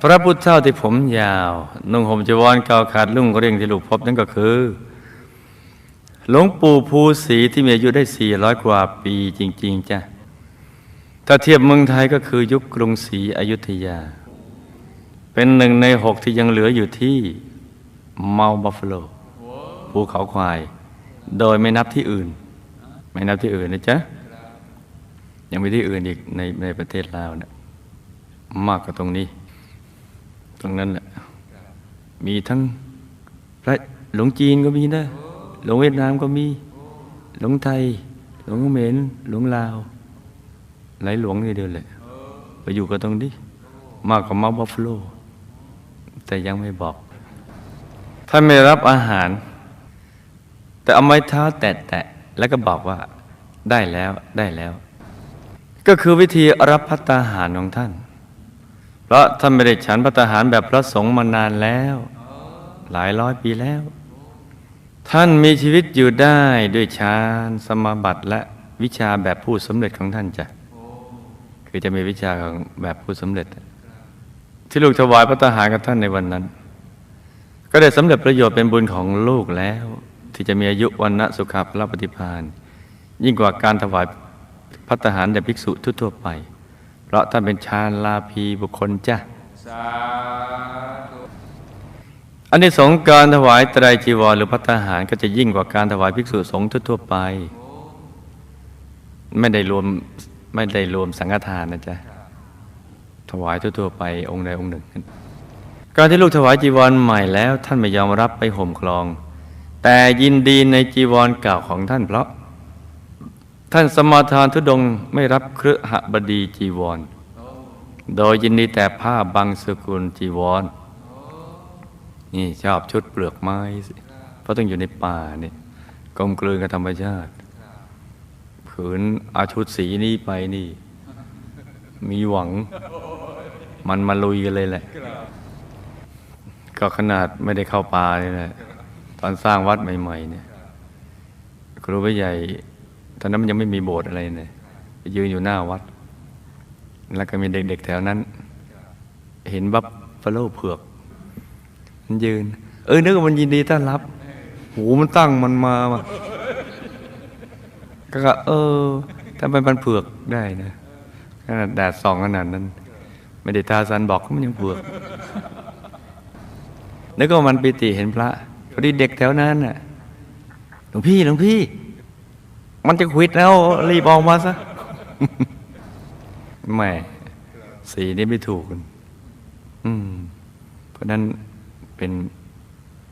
พระพุทธเจ้าที่ผมยาว นุ่งห่มจีวรเกาขาดลุ่งเรียงที่ลูกพบนั่นก็คือหลวงปู่ภูศรีที่มีอายุได้ 400 กว่าปีจริง ๆจ้ะถ้าเทียบเมืองไทยก็คือยุคกรุงศรีอยุธยา เป็นหนึ่งในหกที่ยังเหลืออยู่ที่เมาบัฟฟาโลภูเขาควาย โดยไม่นับที่อื่น ไม่นับที่อื่นนะจ๊ะยังมีที่อื่นอีกในในประเทศลาวนะมากกว่าตรงนี้ ตรงนั้นแหละมีทั้งพระหลวงจีนก็มีนะหลวงเวียดนามก็มี หลวงไทย หลวงเขมรหลวงลาว หลายหลวงนี่เดียวแหละไปอยู่กันตรงนี้มากกว่ามาบัฟโลแต่ยังไม่บอก ท่านไม่รับอาหาร แต่เอาไม้เท้าแตะๆแล้วก็บอกว่าได้แล้วได้แล้ว ก็คือวิธีรับพัตตาหารของท่าน เพราะท่านไม่ได้ฉันพัตตาหารแบบพระสงฆ์มานานแล้ว หลายร้อยปีแล้ว ท่านมีชีวิตอยู่ได้ด้วยฌานสมาบัติและวิชาแบบผู้สำเร็จของท่านจ้ะคือจะมีวิชาของแบบผู้สำเร็จ ที่ลูกถวายพระทหารกับท่านในวันนั้น ก็ได้สำเร็จประโยชน์เป็นบุญของลูกแล้ว ที่จะมีอายุวันณะสุขภาพปฏิพานยิ่งกว่าการถวายพระทหารแด่ภิกษุทั่วๆไป ราะท่านเป็นชาลาภีบุคคลจ้ะอันนี้สงการถวายไตรจีวรหรือพัตตาหารก็จะยิ่งกว่าการถวายภิกษุสงฆ์ทั่วๆไป ไม่ได้รวมไม่ได้รวมสังฆทานนะจ๊ะถวายทั่วๆไปองค์ใดองค์หนึ่ง การที่ลูกถวายจีวรใหม่แล้ว ท่านไม่ยอมรับไปห่มคลอง แต่ยินดีในจีวรเก่าของท่านเพราะ ท่านสมาทานทุดงไม่รับเครือหบดีจีวร โดยยินดีแต่ผ้าบางสกุลจีวร นี่ชอบชุดเปลือกไม้สิเพราะต้องอยู่ในป่าเนี่ยกลมกลืนกับธรรมชาติผืนอาชุดสีนี้ไปนี่ มีหวัง มันมาลุยกันเลยแหละ ก็ขนาดไม่ได้เข้าป่าเลยแหละ ตอนสร้างวัดใหม่ ๆ เนี่ย ครูผู้ใหญ่ ตอนนั้นมันยังไม่มีโบสถ์อะไรเนี่ยไปยืนอยู่หน้าวัด แล้วก็มีเด็ก ๆ แถวนั้น เห็นบัฟฟาโลเผือก มันยืน เออนึกว่ามันยินดีต้อนรับ หูมันตั้งมันมาว่ะก็ เออทำไมมันเผือกได้นะขนาดแดดส่องขนาดนั้น ไม่ได้ทาซันบอกมันยังเผือกนึกว่ามันปิติเห็นพระพอดีเด็กแถวนั้นน่ะหลวงพี่หลวงพี่ มันจะควิดแล้ว รีบออกมาซะแม่สีนี้ไม่ถูกอืม เพราะนั้นเป็น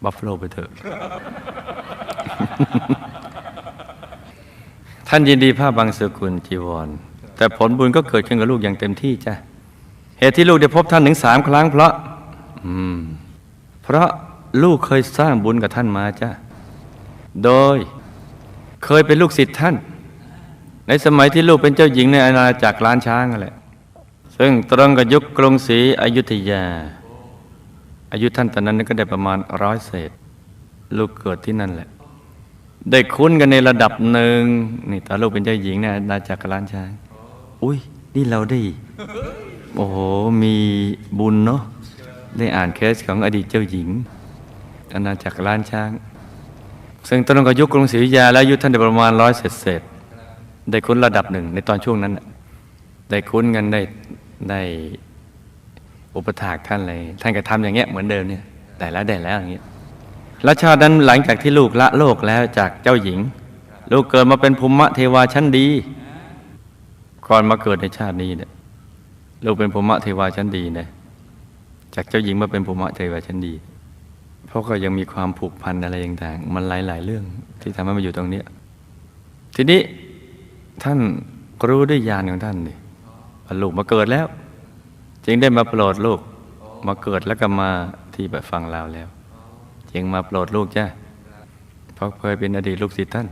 บัฟฟาโลไปเถอะ ท่านยินดีผ้าบางสกุลจีวร แต่ผลบุญก็เกิดขึ้นกับลูกอย่างเต็มที่จ้ะ เหตุที่ลูกได้พบท่านถึงสามครั้งเพราะ อืม เพราะลูกเคยสร้างบุญกับท่านมาจ้ะ โดย เคยเป็นลูกศิษย์ท่าน ในสมัยที่ลูกเป็นเจ้าหญิงในอาณาจักรล้านช้างนั่นแหละซึ่งตรงกับยุคกรุงศรีอยุธยา อายุท่านตอนนั้นก็ได้ประมาณร้อยเศษ ลูกเกิดที่นั่นแหละ ได้คุ้นกันในระดับหนึ่งนี่ตอนลูกเป็นเจ้าหญิงเนี่ยนาจักรล้านช้าง อุ้ยนี่เราได้ โอ้โห มีบุญเนาะได้อ่านเคสของอดีตเจ้าหญิงอาณาจักรล้านช้าง ซึ่งตรงกับยุคกรุงศรีอยุธยาและยุคท่านได้ประมาณร้อยเศษเศษได้คุ้นระดับหนึ่งในตอนช่วงนั้น ได้คุ้นกันได้ได้อุปถากท่านเลยท่านก็ทำอย่างเงี้ยเหมือนเดิมเนี่ยแต่แล้วได้แล้วอย่างเงี้ยแล้วชาตินั้นหลังจากที่ลูกละโลกแล้วจากเจ้าหญิง ลูกเกิดมาเป็นภูมิเทวาชั้นดี ก่อนมาเกิดในชาตินี้เนี่ยลูกเป็นภูมิเทวาชั้นดีนะจากเจ้าหญิงมาเป็นภูมิเทวาชั้นดี ราะก็ยังมีความผูกพันอะไรต่างๆมันหลาย ๆ เรื่องที่ทำให้มาอยู่ตรงนี้ ทีนี้ท่านรู้ด้วยญาณของท่านนี่ลูกมาเกิดแล้ว จึงได้มาโปรดลูกมาเกิดแล้วก็มาที่แบบฟังเราแล้ว จึงมาโปรดลูกจ้ะเพราะเคยเป็นอดีตลูกศิษย์ท่าน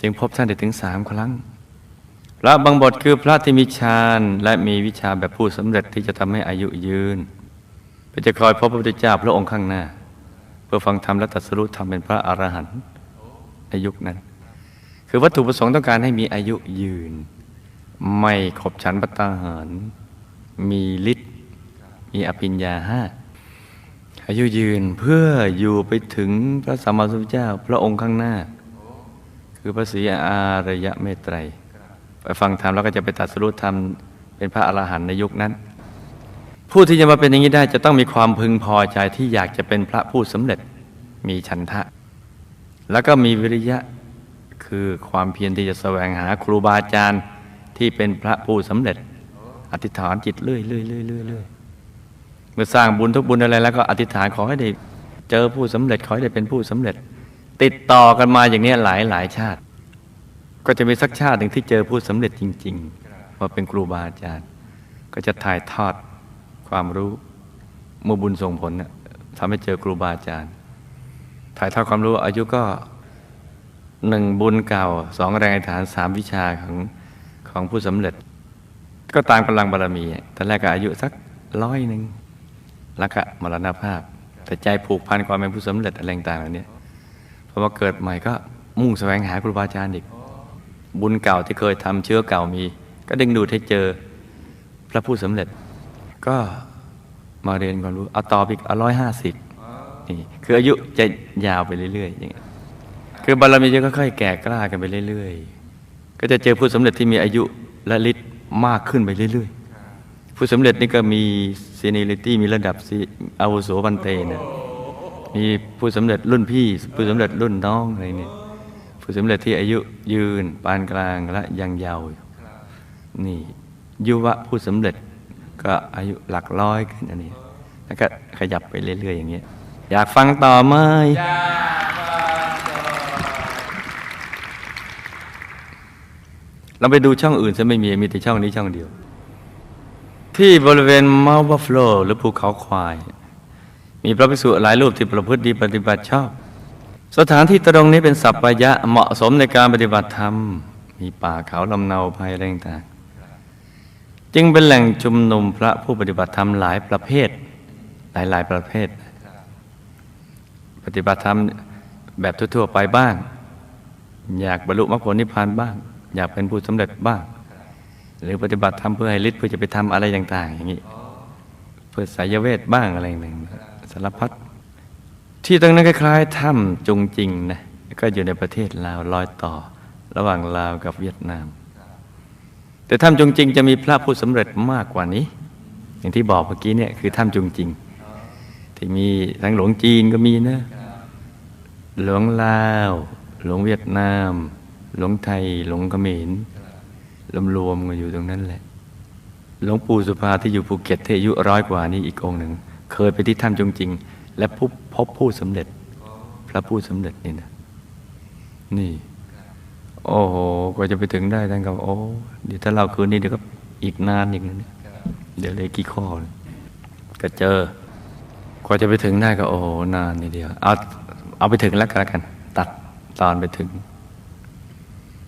จึงพบท่านได้ถึงสามครั้งพระบางบทคือพระที่มีฌานและมีวิชาแบบผู้สำเร็จที่จะทำให้อายุยืนเพื่อจะคอยพบพระพุทธเจ้าพระองค์ข้างหน้า เพื่อฟังธรรมและตรัสรู้ธรรมเป็นพระอรหันต์ในยุคนั้น คือวัตถุประสงค์ต้องการให้มีอายุยืน ไม่ขบฉันปัตตาหาร มีฤทธิ์มีอภิญญาห้าอายุยืนเพื่ออยู่ไปถึงพระสัมมาสัมพุทธเจ้าพระองค์ข้างหน้า คือพระศรีอารยะเมตไตร ไปฟังธรรมแล้วก็จะไปตัดสรุปธรรมเป็นพระอรหันต์ในยุคนั้น ผู้ที่จะมาเป็นอย่างนี้ได้จะต้องมีความพึงพอใจที่อยากจะเป็นพระผู้สำเร็จมีฉันทะ แล้วก็มีวิริยะคือความเพียรที่จะแสวงหาครูบาอาจารย์ที่เป็นพระผู้สำเร็จ อธิษฐานจิตเรื่อยเรื่อยเรื่อยเรื่อยเรื่อยเมื่อสร้างบุญทุกบุญอะไรแล้วก็อธิษฐานขอให้ได้เจอผู้สำเร็จขอให้ได้เป็นผู้สำเร็จ ติดต่อกันมาอย่างนี้หลายหลายชาติ ก็จะมีสักชาติหนึ่งที่เจอผู้สำเร็จจริง ๆ ว่าเป็นครูบาอาจารย์ ก็จะถ่ายทอด ความรู้เมื่อบุญส่งผลน่ะทำให้เจอครูบาอาจารย์ ถ่ายทอดความรู้อายุก็หนึ่งบุญเก่าสองแรงอธิษฐานสามวิชาของของผู้สำเร็จ ก็ตามกำลังบารมีตอนแรกก็อายุสักร้อยหนึ่งแล้วก็มรณภาพ แต่ใจผูกพันความเป็นผู้สำเร็จอะไรต่างๆเหล่านี้พอมาเกิดใหม่ก็มุ่งแสวงหาครูบาอาจารย์อีกบุญเก่าที่เคยทำเชื้อเก่ามี ก็ดึงดูดให้เจอพระผู้สำเร็จ ก็มาเรียนความรู้เอาต่อไปอีกอาร้อยห้าสิบนี่คืออายุจะยาวไปเรื่อยๆอย่างเงี้ยคือบารมีจะค่อยๆแก่กล้ากันไปเรื่อยๆ ก็จะเจอผู้สำเร็จที่มีอายุและฤทธิ์มากขึ้นไปเรื่อยๆ ผู้สำเร็จนี่ก็มีซีเนลิตี้มีระดับซีอาวุโสบันเตนะมีผู้สำเร็จรุ่นพี่ ผู้สำเร็จรุ่นน้องอะไรเนี่ยผู้สำเร็จที่อายุยืนปานกลางและยังยาวนี่ยุวะผู้สำเร็จ ก็อายุหลักร้อยขึ้นอันนี้ แล้วก็ขยับไปเรื่อย ๆ อย่างเงี้ยอยากฟังต่อไหมเราไปดูช่องอื่นจะไม่มีมีแต่ช่องนี้ช่องเดียว ที่บริเวณเมาบัฟโลหรือภูเขาควาย มีพระภิกษุหลายรูปที่ประพฤติดีปฏิบัติชอบ สถานที่ตรงนี้เป็นสัปปายะเหมาะสมในการปฏิบัติธรรม มีป่าเขาลำเนาภัยอะไรต่าง จึงเป็นแหล่งชุมนุมพระผู้ปฏิบัติธรรมหลายประเภท หลายๆประเภท ปฏิบัติธรรมแบบทั่วๆไปบ้าง อยากบรรลุมรรคผลนิพพานบ้าง อยากเป็นผู้สำเร็จบ้าง หรือปฏิบัติธรรมเพื่อให้ฤทธิ์เพื่อจะไปทำอะไรต่างๆ อย่างนี้ เพื่อสายเวทบ้างอะไรหนึ่งสารพัดที่ตรงนั้นคล้ายๆถ้ำจงจริงนะก็อยู่ในประเทศลาวรอยต่อ ระหว่างลาวกับเวียดนาม แต่ถ้ำจงจริงจะมีพระผู้สำเร็จมากกว่านี้ อย่างที่บอกเมื่อกี้เนี่ยคือถ้ำจงจริง ที่มีทั้งหลวงจีนก็มีนะ หลวงลาว หลวงเวียดนาม หลวงไทย หลวงเขมรรวมๆกันอยู่ตรงนั้นแหละ หลวงปู่สุภาที่อยู่ภูเก็ตที่อายุร้อยกว่านี้อีกองหนึ่ง เคยไปที่ถ้ำจงจริง และพบพบผู้สำเร็จ พระผู้สำเร็จนี่นะนี่ โอ้โหกว่าจะไปถึงได้ท่านก็โอ้เดี๋ยวถ้าเราคืนนี้เดี๋ยวก็อีกนานอีกนะเนี่ยเดี๋ยวเลยกี่ข้อก็เจอ กว่าจะไปถึงได้ก็โอ้โหนานนี่เดียวเอาเอาไปถึงแล้วกันกัน ตัดตอนไปถึง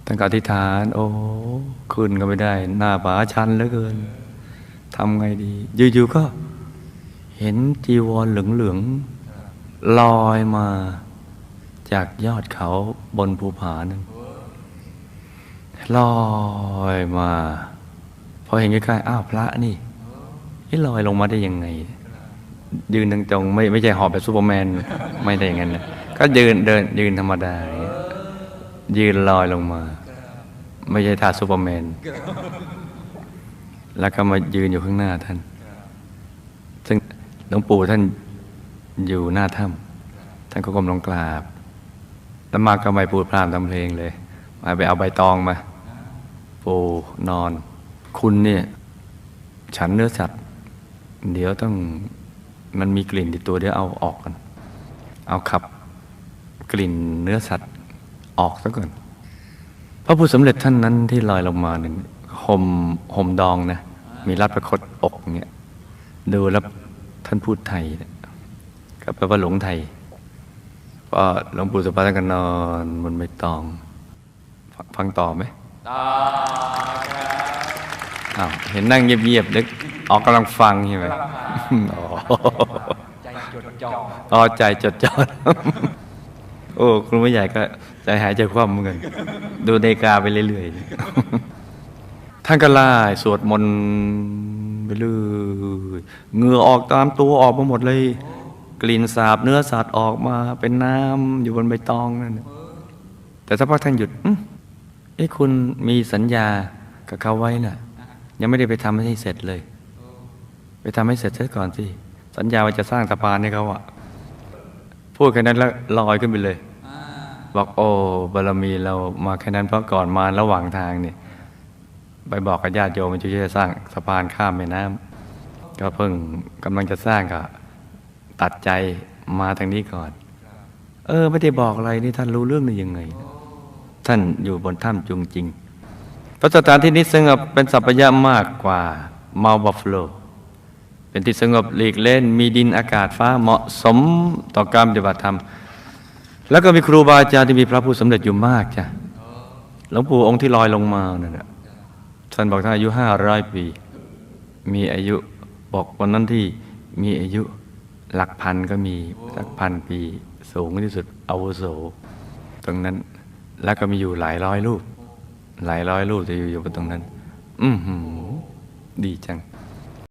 ตั้งแต่อธิษฐาน โอ้ขึ้นก็ไม่ได้ หน้าผาชันเหลือเกินทำไงดีอยู่ๆก็ เห็นจีวรเหลืองๆลอยมา จากยอดเขาบนภูผานั้น ลอยมาพอเห็นใกล้ๆอ้าวพระนี่เฮ้ลอยลงมาได้ยังไง ยืนตรงๆไม่ไม่ใช่หอบแบบซูเปอร์แมนไม่ได้อย่างนั้นนะก็ยืนเดินยืนธรรมดายืนลอยลงมา ไม่ใช่ท่าซูเปอร์แมน แล้วก็มายืนอยู่ข้างหน้าท่าน ซึ่งหลวงปู่ท่านอยู่หน้าถ้ำท่านก็ก้มลงกราบ แล้วมาก็ไม่พูดพร่ำทำเพลงเลย มาไปเอาใบตองมา ปูนอน คุณเนี่ย ฉันเนื้อสัตว์เดี๋ยวต้องมันมีกลิ่นติดตัวเดี๋ยวเอาออกกัน เอาขับกลิ่นเนื้อสัตว์ออกซะก่อนพระผู้สำเร็จท่านนั้นที่ลอยลงมาหนึ่งห่มห่มดองนะมีรัดประคตอกเงี้ยดูแล้วท่านพูดไทยนะก็แปลว่าหลงไทยก็หลวงปู่สุภาท่านก็นอนบนใบตอง ฟังต่อไหม ต่ออ้าวเห็นนั่งเงียบๆนึกออกกำลังฟังใช่ไหมอ๋อใจจดจ่ออ๋อใจจดจ่อโอ้ครูไม่ใหญ่ก็ใจหายใจคว่ำเหมือนกันดูนาฬิกาไปเรื่อยๆท่านก็ไล่สวดมนต์ไปเลยเหงื่อออกตามตัวออกมาหมดเลย กลิ่นสาบเนื้อสัตว์ออกมาเป็นน้ำอยู่บนใบตองนั่นน่ะแต่สักพักท่านหยุดอืม เอ้คุณมีสัญญากับเขาไว้น่ะ ยังไม่ได้ไปทำให้เสร็จเลย ไปทำให้เสร็จซะก่อนสิสัญญาว่าจะสร้างสะพานให้เขาอะพูดแค่นั้นแล้วลอยขึ้นไปเลยบอกโอ้บารมีเรามาแค่นั้นเพราะก่อนมาระหว่างทางเนี่ยไปบอกกับญาติโยมมันจะจะสร้างสะพานข้ามแม่น้ำก็เพิ่งกำลังจะสร้างก็ตัดใจมาทางนี้ก่อน เออ ไม่ได้บอกอะไรนี่ท่านรู้เรื่องนี้ยังไง ท่านอยู่บนถ้ำจุงจริงเพระสถานที่นี้สงบเป็นสัพยะมากกว่าเมาบัฟฟโล เป็นที่สงบหลีกเล่น มีดินอากาศฟ้าเหมาะสมต่อการปฏิบัติธรรม แล้วก็มีครูบาอาจารย์ที่มีพระผู้สำเร็จอยู่มากจ้ะหลวงปู่องค์ที่ลอยลงมาเนั่นแหละท่านบอกท่านอายุห้าร้อยปี มีอายุบอกวันนั้นที่มีอายุหลักพันก็มีหลักพันปี สูงที่สุดอาวุโสตรงนั้น แล้วก็มีอยู่หลายร้อยรูป หลายร้อยรูปจะอยู่อยู่บนตรงนั้น อืมดีจัง